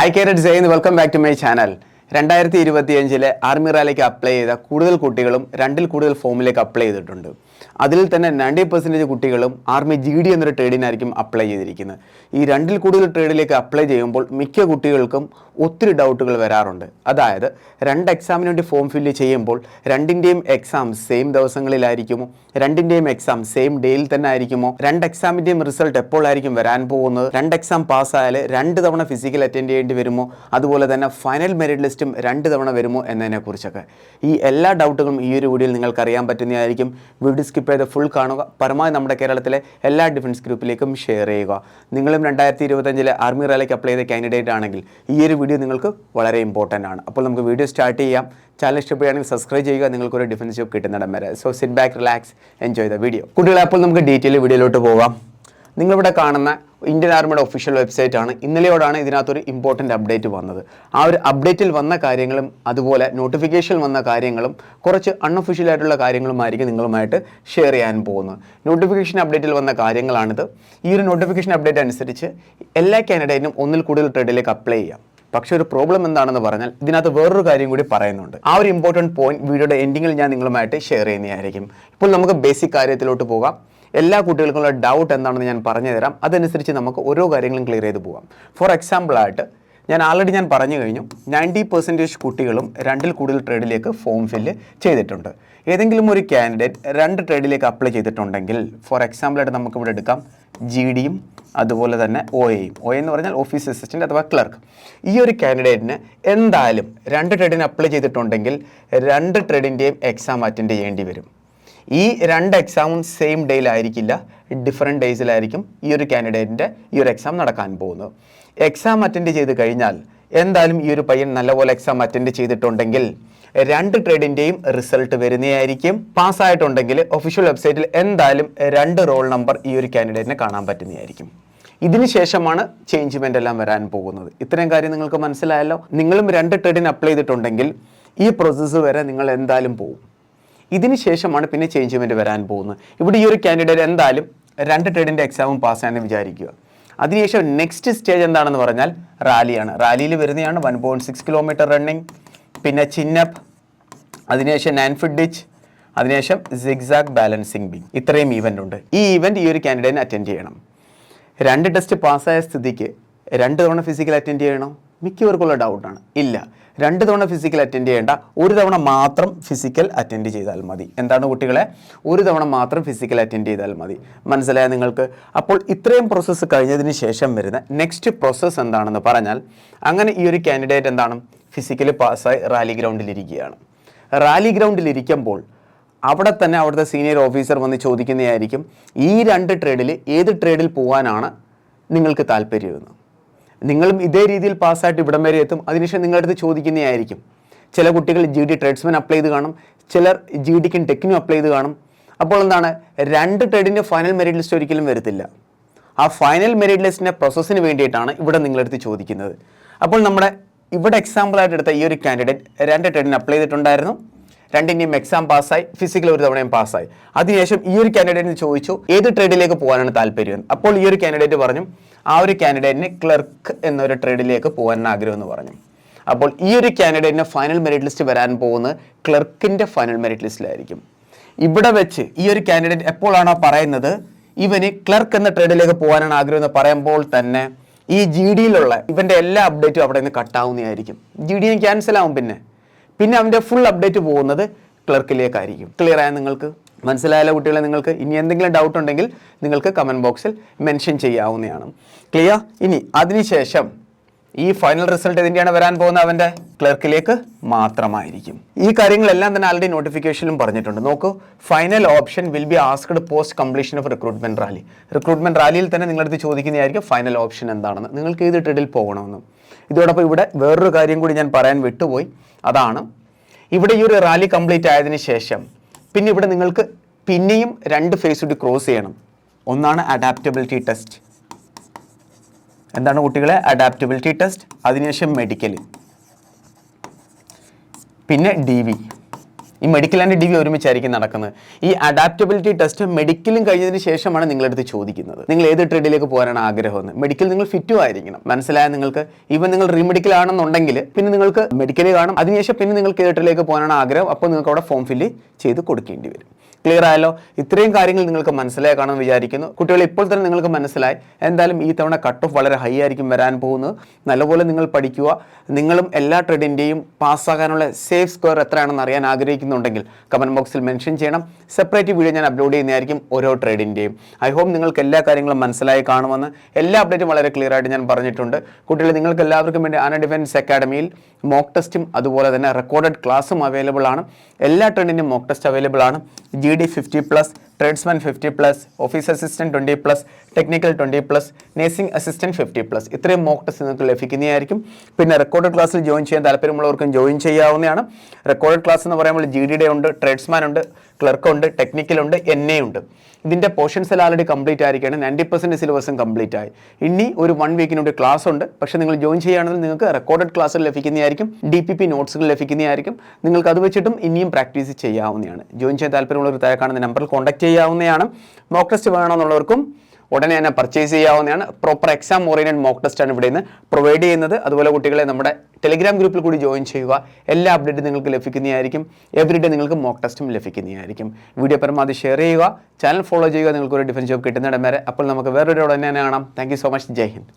Hi കേരറ്റ് ജയ് welcome back to my channel രണ്ടായിരത്തി ഇരുപത്തിയഞ്ചിലെ ആർമി റാലിക്ക് അപ്ലൈ ചെയ്ത കൂടുതൽ കുട്ടികളും രണ്ടിൽ കൂടുതൽ ഫോമിലേക്ക് അപ്ലൈ ചെയ്തിട്ടുണ്ട്. അതിൽ തന്നെ നയന്റി പെർസെന്റേജ് കുട്ടികളും ആർമി ജി ഡി എന്നൊരു ട്രേഡിനായിരിക്കും അപ്ലൈ ചെയ്തിരിക്കുന്നത്. ഈ രണ്ടിൽ കൂടുതൽ ട്രേഡിലേക്ക് അപ്ലൈ ചെയ്യുമ്പോൾ മിക്ക കുട്ടികൾക്കും ഒത്തിരി ഡൗട്ടുകൾ വരാറുണ്ട്. അതായത് രണ്ട് എക്സാമിന് വേണ്ടി ഫോം ഫില്ല് ചെയ്യുമ്പോൾ രണ്ടിന്റെയും എക്സാം സെയിം ദിവസങ്ങളിലായിരിക്കുമോ? രണ്ടിന്റെയും എക്സാം സെയിം ഡേയിൽ തന്നെ ആയിരിക്കുമോ? രണ്ട് എക്സാമിന്റെയും റിസൾട്ട് എപ്പോഴായിരിക്കും വരാൻ പോകുന്നത്? രണ്ട് എക്സാം പാസ്സായാൽ രണ്ട് തവണ ഫിസിക്കൽ അറ്റൻഡ് ചെയ്യേണ്ടി വരുമോ? അതുപോലെ തന്നെ ഫൈനൽ മെറിറ്റ് ലിസ്റ്റും രണ്ട് തവണ വരുമോ എന്നതിനെക്കുറിച്ചൊക്കെ. ഈ എല്ലാ ഡൗട്ടുകളും ഈ ഒരു വീഡിയോയിൽ നിങ്ങൾക്ക് അറിയാൻ പറ്റുന്നതായിരിക്കും. വീഡിയോ സ്കിപ്പ് ചെയ്ത് ഫുൾ കാണുക. പരമാവധി നമ്മുടെ കേരളത്തിലെ എല്ലാ ഡിഫൻസ് ഗ്രൂപ്പിലേക്കും ഷെയർ ചെയ്യുക. നിങ്ങളും രണ്ടായിരത്തി ഇരുപത്തഞ്ചിലെ ആർമി റാലിക്ക് അപ്ലൈ ചെയ്ത കാൻഡിഡേറ്റ് ആണെങ്കിൽ ഈ ഒരു വീഡിയോ നിങ്ങൾക്ക് വളരെ ഇമ്പോർട്ടന്റ് ആണ്. അപ്പോൾ നമുക്ക് വീഡിയോ സ്റ്റാർട്ട് ചെയ്യാം. ചാനൽ ഇഷ്ടപ്പെടുകയാണെങ്കിൽ സബ്സ്ക്രൈബ് ചെയ്യുക. നിങ്ങൾക്കൊരു ഡിഫൻസ് ജോബ് കിട്ടുന്നിടം വരെ. So sit back relax enjoy the video കുട്ടികളെ അപ്പോൾ നമുക്ക് ഡീറ്റെയിൽ വീഡിയോയിലോട്ട് പോകാം. നിങ്ങളിവിടെ കാണുന്ന ഇന്ത്യൻ ആർമിയുടെ ഒഫീഷ്യൽ വെബ്സൈറ്റ് ആണ്. ഇന്നലെയോടാണ് ഇതിനകത്തൊരു ഇമ്പോർട്ടന്റ് അപ്ഡേറ്റ് വന്നത്. ആ ഒരു അപ്ഡേറ്റിൽ വന്ന കാര്യങ്ങളും അതുപോലെ നോട്ടിഫിക്കേഷനിൽ വന്ന കാര്യങ്ങളും കുറച്ച് അൺഒഫീഷ്യൽ ആയിട്ടുള്ള കാര്യങ്ങളുമായിരിക്കും നിങ്ങളുമായിട്ട് ഷെയർ ചെയ്യാൻ പോകുന്നത്. നോട്ടിഫിക്കേഷൻ അപ്ഡേറ്റിൽ വന്ന കാര്യങ്ങളാണിത്. ഈ ഒരു നോട്ടിഫിക്കേഷൻ അപ്ഡേറ്റ് അനുസരിച്ച് എല്ലാ കാൻഡിഡേറ്റിനും ഒന്നിൽ കൂടുതൽ ട്രേഡിലേക്ക് അപ്ലൈ ചെയ്യാം. പക്ഷേ ഒരു പ്രോബ്ലം എന്താണെന്ന് പറഞ്ഞാൽ ഇതിനകത്ത് വേറൊരു കാര്യം കൂടി പറയുന്നുണ്ട്. ആ ഒരു ഇമ്പോർട്ടന്റ് പോയിന്റ് വീഡിയോയുടെ എൻഡിങ്ങിൽ ഞാൻ നിങ്ങളുമായിട്ട് ഷെയർ ചെയ്യുന്നതായിരിക്കും. ഇപ്പോൾ നമുക്ക് ബേസിക് കാര്യത്തിലോട്ട് പോകാം. എല്ലാ കുട്ടികൾക്കുള്ള ഡൗട്ട് എന്താണെന്ന് ഞാൻ പറഞ്ഞു തരാം അതനുസരിച്ച് നമുക്ക് ഓരോ കാര്യങ്ങളും ക്ലിയർ ചെയ്ത് പോകാം ഫോർ എക്സാമ്പിളായിട്ട് ഞാൻ ആൾറെഡി ഞാൻ പറഞ്ഞു കഴിഞ്ഞു നയന്റി പെർസെന്റേജ് കുട്ടികളും രണ്ടിൽ കൂടുതൽ ട്രേഡിലേക്ക് ഫോം ഫില്ല് ചെയ്തിട്ടുണ്ട്. ഏതെങ്കിലും ഒരു കാൻഡിഡേറ്റ് രണ്ട് ട്രേഡിലേക്ക് അപ്ലൈ ചെയ്തിട്ടുണ്ടെങ്കിൽ ഫോർ എക്സാമ്പിളായിട്ട് നമുക്കിവിടെ എടുക്കാം ജി ഡിയും അതുപോലെ തന്നെ ഒ എയും ഒ എന്ന് പറഞ്ഞാൽ ഓഫീസ് അസിസ്റ്റന്റ് അഥവാ ക്ലർക്ക് ഈ ഒരു കാൻഡിഡേറ്റിന് എന്തായാലും രണ്ട് ട്രേഡിന് അപ്ലൈ ചെയ്തിട്ടുണ്ടെങ്കിൽ രണ്ട് ട്രേഡിന്റെയും എക്സാം അറ്റൻഡ് ചെയ്യേണ്ടി വരും. ഈ രണ്ട് എക്സാമും സെയിം ഡേയിലായിരിക്കില്ല ഡിഫറെന്റ് ഡേയ്സിലായിരിക്കും ഈ ഒരു കാൻഡിഡേറ്റിന്റെ ഈ ഒരു എക്സാം നടക്കാൻ പോകുന്നത്. എക്സാം അറ്റൻഡ് ചെയ്ത് കഴിഞ്ഞാൽ എന്തായാലും ഈ ഒരു പയ്യൻ നല്ലപോലെ എക്സാം അറ്റൻഡ് ചെയ്തിട്ടുണ്ടെങ്കിൽ രണ്ട് ട്രേഡിന്റെയും റിസൾട്ട് വരുന്നതായിരിക്കും. പാസ്സായിട്ടുണ്ടെങ്കിൽ ഒഫീഷ്യൽ വെബ്സൈറ്റിൽ എന്തായാലും രണ്ട് റോൾ നമ്പർ ഈ ഒരു കാൻഡിഡേറ്റിനെ കാണാൻ പറ്റുന്നതായിരിക്കും. ഇതിന് ശേഷമാണ് ചേഞ്ച്മെന്റ് എല്ലാം വരാൻ പോകുന്നത്. ഇത്രയും കാര്യം നിങ്ങൾക്ക് മനസ്സിലായല്ലോ? നിങ്ങളും രണ്ട് ട്രേഡിന് അപ്ലൈ ചെയ്തിട്ടുണ്ടെങ്കിൽ ഈ പ്രോസസ്സ് വരെ നിങ്ങൾ എന്തായാലും പോകും. ഇതിന് ശേഷമാണ് പിന്നെ ചേഞ്ച്മെന്റ് വരാൻ പോകുന്നത്. ഇവിടെ ഈ ഒരു കാൻഡിഡേറ്റ് എന്തായാലും രണ്ട് ട്രേഡിന്റെ എക്സാമും പാസ്സായെന്ന് വിചാരിക്കുക. അതിനുശേഷം നെക്സ്റ്റ് സ്റ്റേജ് എന്താണെന്ന് പറഞ്ഞാൽ റാലിയാണ്. റാലിയിൽ വരുന്നതാണ് one point six kilometre running പിന്നെ ചിന്നപ്പ് അതിനുശേഷം നയൻ ഫിഡ് ഡിച്ച് അതിനുശേഷം സിഗ്സാഗ് ബാലൻസിങ് ബിങ് ഇത്രയും ഈവന്റ് ഉണ്ട്. ഈ ഈവന്റ് ഈ ഒരു കാൻഡിഡേറ്റിന് അറ്റൻഡ് ചെയ്യണം. രണ്ട് ടെസ്റ്റ് പാസ്സായ സ്ഥിതിക്ക് രണ്ട് തവണ ഫിസിക്കൽ അറ്റൻഡ് ചെയ്യണോ? മിക്കവർക്കുള്ള ഡൗട്ടാണ് ഇല്ല. രണ്ട് തവണ ഫിസിക്കൽ അറ്റൻഡ് ചെയ്യേണ്ട ഒരു തവണ മാത്രം ഫിസിക്കൽ അറ്റൻഡ് ചെയ്താൽ മതി. എന്താണ് കുട്ടികളെ? ഒരു തവണ മാത്രം ഫിസിക്കൽ അറ്റൻഡ് ചെയ്താൽ മതി. മനസ്സിലായ നിങ്ങൾക്ക്? അപ്പോൾ ഇത്രയും പ്രോസസ്സ് കഴിഞ്ഞതിന് ശേഷം വരുന്ന നെക്സ്റ്റ് പ്രോസസ്സ് എന്താണെന്ന് പറഞ്ഞാൽ അങ്ങനെ ഈ ഒരു കാൻഡിഡേറ്റ് എന്താണ്? ഫിസിക്കലി പാസ്സായി റാലി ഗ്രൗണ്ടിലിരിക്കുകയാണ് റാലി ഗ്രൗണ്ടിലിരിക്കുമ്പോൾ അവിടെ തന്നെ അവിടുത്തെ സീനിയർ ഓഫീസർ വന്ന് ചോദിക്കുന്നതായിരിക്കും ഈ രണ്ട് ട്രേഡിൽ ഏത് ട്രേഡിൽ പോകാനാണ് നിങ്ങൾക്ക് താല്പര്യമെന്ന് നിങ്ങളും ഇതേ രീതിയിൽ പാസ്സായിട്ട് ഇവിടം വരെ എത്തും. അതിനുശേഷം നിങ്ങളുടെ അടുത്ത് ചോദിക്കുന്നതായിരിക്കും. ചില കുട്ടികൾ ജി ഡി ട്രേഡ്സ്മാൻ അപ്ലൈ ചെയ്ത് കാണും. ചിലർ ജി ഡിക്കും ടെക്കിനും അപ്ലൈ ചെയ്ത് കാണും. അപ്പോൾ എന്താണ്? രണ്ട് ട്രേഡിന്റെ ഫൈനൽ മെറിറ്റ് ലിസ്റ്റ് ഒരിക്കലും വരത്തില്ല. ആ ഫൈനൽ മെറിറ്റ് ലിസ്റ്റിന്റെ പ്രോസസ്സിന് വേണ്ടിയിട്ടാണ് ഇവിടെ നിങ്ങളടുത്ത് ചോദിക്കുന്നത്. അപ്പോൾ നമ്മുടെ ഇവിടെ എക്സാമ്പിളായിട്ട് എടുത്ത ഈ ഒരു കാൻഡിഡേറ്റ് രണ്ട് ട്രേഡിന് അപ്ലൈ ചെയ്തിട്ടുണ്ടായിരുന്നു. രണ്ടിന്റെയും എക്സാം പാസ്സായി ഫിസിക്കൽ ഒരു തവണയും പാസ്സായി. അതിനുശേഷം ഈ ഒരു കാൻഡിഡേറ്റിന് ചോദിച്ചു ഏത് ട്രേഡിലേക്ക് പോകാനാണ് താല്പര്യം? അപ്പോൾ ഈ ഒരു കാൻഡിഡേറ്റ് പറഞ്ഞു ആ ഒരു കാൻഡിഡേറ്റിന് ക്ലർക്ക് എന്നൊരു ട്രേഡിലേക്ക് പോകാൻ ആഗ്രഹം എന്ന് പറഞ്ഞു. അപ്പോൾ ഈ ഒരു കാൻഡിഡേറ്റിന് ഫൈനൽ മെറിറ്റ് ലിസ്റ്റ് വരാൻ പോകുന്ന ക്ലർക്കിന്റെ ഫൈനൽ മെറിറ്റ് ലിസ്റ്റിലായിരിക്കും ഇവിടെ വെച്ച് ഈ ഒരു കാൻഡിഡേറ്റ് എപ്പോഴാണോ പറയുന്നത് ഇവന് ക്ലർക്ക് എന്ന ട്രേഡിലേക്ക് പോകാനാണ് ആഗ്രഹം എന്ന് പറയുമ്പോൾ തന്നെ ഈ ജി ഡിയിലുള്ള ഇവന്റെ എല്ലാ അപ്ഡേറ്റും അവിടെ നിന്ന് കട്ടാവുന്നതായിരിക്കും ജി ഡി ക്യാൻസൽ ആവും പിന്നെ. പിന്നെ അവന്റെ ഫുൾ അപ്ഡേറ്റ് പോകുന്നത് ക്ലർക്കിലേക്കായിരിക്കും. ക്ലിയർ ആയ നിങ്ങൾക്ക്? മനസ്സിലായാലോ കുട്ടികളെ നിങ്ങൾക്ക്? ഇനി എന്തെങ്കിലും ഡൗട്ട് ഉണ്ടെങ്കിൽ നിങ്ങൾക്ക് കമന്റ് ബോക്സിൽ മെൻഷൻ ചെയ്യാവുന്നതാണ്. ക്ലിയർ ഇനി അതിനുശേഷം ഈ ഫൈനൽ റിസൾട്ട് എന്തിനാണ് വരാൻ പോകുന്നത് അവന്റെ ക്ലർക്കിലേക്ക് മാത്രമായിരിക്കും. ഈ കാര്യങ്ങളെല്ലാം തന്നെ ആൾറെഡി നോട്ടിഫിക്കേഷനിലും പറഞ്ഞിട്ടുണ്ട്. നോക്കൂ final option will be asked post completion of recruitment rally recruitment റാലിയിൽ തന്നെ നിങ്ങളടുത്ത് ചോദിക്കുന്നതായിരിക്കും ഫൈനൽ ഓപ്ഷൻ എന്താണെന്ന്. നിങ്ങൾക്ക് ഏത് ട്രെഡിൽ പോകണമെന്ന്. ഇതോടൊപ്പം ഇവിടെ വേറൊരു കാര്യം കൂടി ഞാൻ പറയാൻ വിട്ടുപോയി. അതാണ് ഇവിടെ ഈ ഒരു റാലി കംപ്ലീറ്റ് ആയതിനു ശേഷം പിന്നെ ഇവിടെ നിങ്ങൾക്ക് പിന്നെയും രണ്ട് ഫേസ് കൂടി ക്രോസ് ചെയ്യണം. ഒന്നാണ് അഡാപ്റ്റബിലിറ്റി ടെസ്റ്റ് എന്താണ് കുട്ടികളെ? അഡാപ്റ്റബിലിറ്റി ടെസ്റ്റ് അതിനുശേഷം മെഡിക്കൽ പിന്നെ ഡി ഈ മെഡിക്കൽ ആൻഡ് ഡിഗ്രി ഒരുമിച്ചായിരിക്കും നടക്കുന്നത്. ഈ അഡാപ്റ്റബിലിറ്റി ടെസ്റ്റ് മെഡിക്കലും കഴിഞ്ഞതിന് ശേഷമാണ് നിങ്ങളടുത്ത് ചോദിക്കുന്നത്. നിങ്ങൾ ഏത് ട്രേഡിലേക്ക് പോകാനാണ് ആഗ്രഹമെന്ന്. മെഡിക്കൽ നിങ്ങൾ ഫിറ്റും ആയിരിക്കണം. മനസ്സിലായ നിങ്ങൾക്ക് ഈവൻ നിങ്ങൾ റീമെഡിക്കൽ ആണെന്നുണ്ടെങ്കിൽ പിന്നെ നിങ്ങൾക്ക് മെഡിക്കൽ കാണും. അതിനുശേഷം പിന്നെ നിങ്ങൾക്ക് ഏത് ട്രേഡിലേക്ക് പോകാനാണ് ആഗ്രഹം. അപ്പോൾ നിങ്ങൾക്ക് അവിടെ ഫോം ഫില്ല് ചെയ്ത് കൊടുക്കേണ്ടി വരും. ക്ലിയർ ആയല്ലോ? ഇത്രയും കാര്യങ്ങൾ നിങ്ങൾക്ക് മനസ്സിലായി കാണുമെന്ന് വിചാരിക്കുന്നു. കുട്ടികൾ ഇപ്പോൾ തന്നെ നിങ്ങൾക്ക് മനസ്സിലായി എന്തായാലും ഈ തവണ കട്ട് ഓഫ് വളരെ ഹൈ ആയിരിക്കും വരാൻ പോകുന്നത്. നല്ലപോലെ നിങ്ങൾ പഠിക്കുക. നിങ്ങളും എല്ലാ ട്രേഡിന്റെയും പാസ്സാകാനുള്ള സേഫ് സ്കോർ എത്രയാണെന്ന് അറിയാൻ ആഗ്രഹിക്കുന്നുണ്ടെങ്കിൽ കമന്റ് ബോക്സിൽ മെൻഷൻ ചെയ്യണം. സെപ്പറേറ്റ് വീഡിയോ ഞാൻ അപ്ലോഡ് ചെയ്യുന്നതായിരിക്കും ഓരോ ട്രേഡിന്റെയും ഐ ഹോപ്പ് നിങ്ങൾക്ക് എല്ലാ കാര്യങ്ങളും മനസ്സിലായി കാണുമെന്ന് എല്ലാ അപ്ഡേറ്റും വളരെ ക്ലിയർ ആയിട്ട് ഞാൻ പറഞ്ഞിട്ടുണ്ട്. കുട്ടികൾ നിങ്ങൾക്ക് എല്ലാവർക്കും വേണ്ടി ആന ഡിഫൻസ് അക്കാഡമിയിൽ മോക്ക് ടെസ്റ്റും അതുപോലെ തന്നെ റെക്കോർഡഡ് ക്ലാസ്സും അവൈലബിൾ ആണ്. എല്ലാ ട്രെൻഡിന്റെയും മോക്ക് ടെസ്റ്റ് അവൈലബിൾ ആണ്. G D fifty plus tradesman fifty plus office assistant twenty plus technical twenty plus nursing assistant fifty plus ഇത്രയും മോക്ക് ടെസ്റ്റ് നിങ്ങൾക്ക് ലഭിക്കുന്നതായിരിക്കും. പിന്നെ റെക്കോർഡ് ക്ലാസ്സിൽ ജോയിൻ ചെയ്യാൻ താല്പര്യമുള്ളവർക്കും ജോയിൻ ചെയ്യാവുന്നതാണ്. റെക്കോർഡ് ക്ലാസ് എന്ന് പറയുമ്പോൾ ജി ഡിയുടെ ഉണ്ട് ട്രേഡ്സ്മാൻ ഉണ്ട് ക്ലർക്ക് ഉണ്ട് ടെക്നിക്കൽ ഉണ്ട് എൻ എ ഉണ്ട്. ഇതിന്റെ പോർഷൻസ് എല്ലാം ആൾറെഡി കംപ്ലീറ്റ് ആയിരിക്കുകയാണ്. നയന്റി പെർസെന്റ് സിലബസും കംപ്ലീറ്റ് ആയി. ഇനി ഒരു വൺ വീക്കിനുണ്ട് ക്ലാസ് ഉണ്ട്. പക്ഷേ നിങ്ങൾ ജോയിൻ ചെയ്യുകയാണെങ്കിൽ നിങ്ങൾക്ക് റെക്കോർഡഡ് ക്ലാസ്സിൽ ലഭിക്കുന്നതായിരിക്കും. ഡി പി പി നോട്ട്സുകൾ ലഭിക്കുന്നതായിരിക്കും. നിങ്ങൾക്ക് അത് വെച്ചിട്ടും ഇനിയും പ്രാക്ടീസ് ചെയ്യാവുന്നതാണ്. ജോയിൻ ചെയ്യാൻ താല്പര്യമുള്ളവർ താഴെ കാണുന്ന നമ്പറിൽ കോൺടാക്ട് ചെയ്യാവുന്നതാണ്. മോക്ക് ടെസ്റ്റ് വേണമെന്നുള്ളവർക്കും ഉടനെ തന്നെ പർച്ചേസ് ചെയ്യാവുന്നതാണ്. Proper exam oriented mock test ആണ് ഇവിടെ നിന്ന് പ്രൊവൈഡ് ചെയ്യുന്നത്. അതുപോലെ കുട്ടികളെ നമ്മുടെ ടെലിഗ്രാം ഗ്രൂപ്പിൽ കൂടി ജോയിൻ ചെയ്യുക. എല്ലാ അപ്ഡേറ്റും നിങ്ങൾക്ക് ലഭിക്കുന്നതായിരിക്കും. എവറിഡേ നിങ്ങൾക്ക് മോക്ക് ടെസ്റ്റും ലഭിക്കുന്നതായിരിക്കും. വീഡിയോ പരമാവധി ഷെയർ ചെയ്യുക. ചാനൽ ഫോളോ ചെയ്യുക. നിങ്ങൾക്ക് ഒരു ഡിഫൻസ് ജോബ് കിട്ടുന്നിടം വരെ. അപ്പോൾ നമുക്ക് വേറൊരു ഉടനെ തന്നെ കാണാം. താങ്ക് സോ മച്ച് ജയ് ഹിന്ദ്.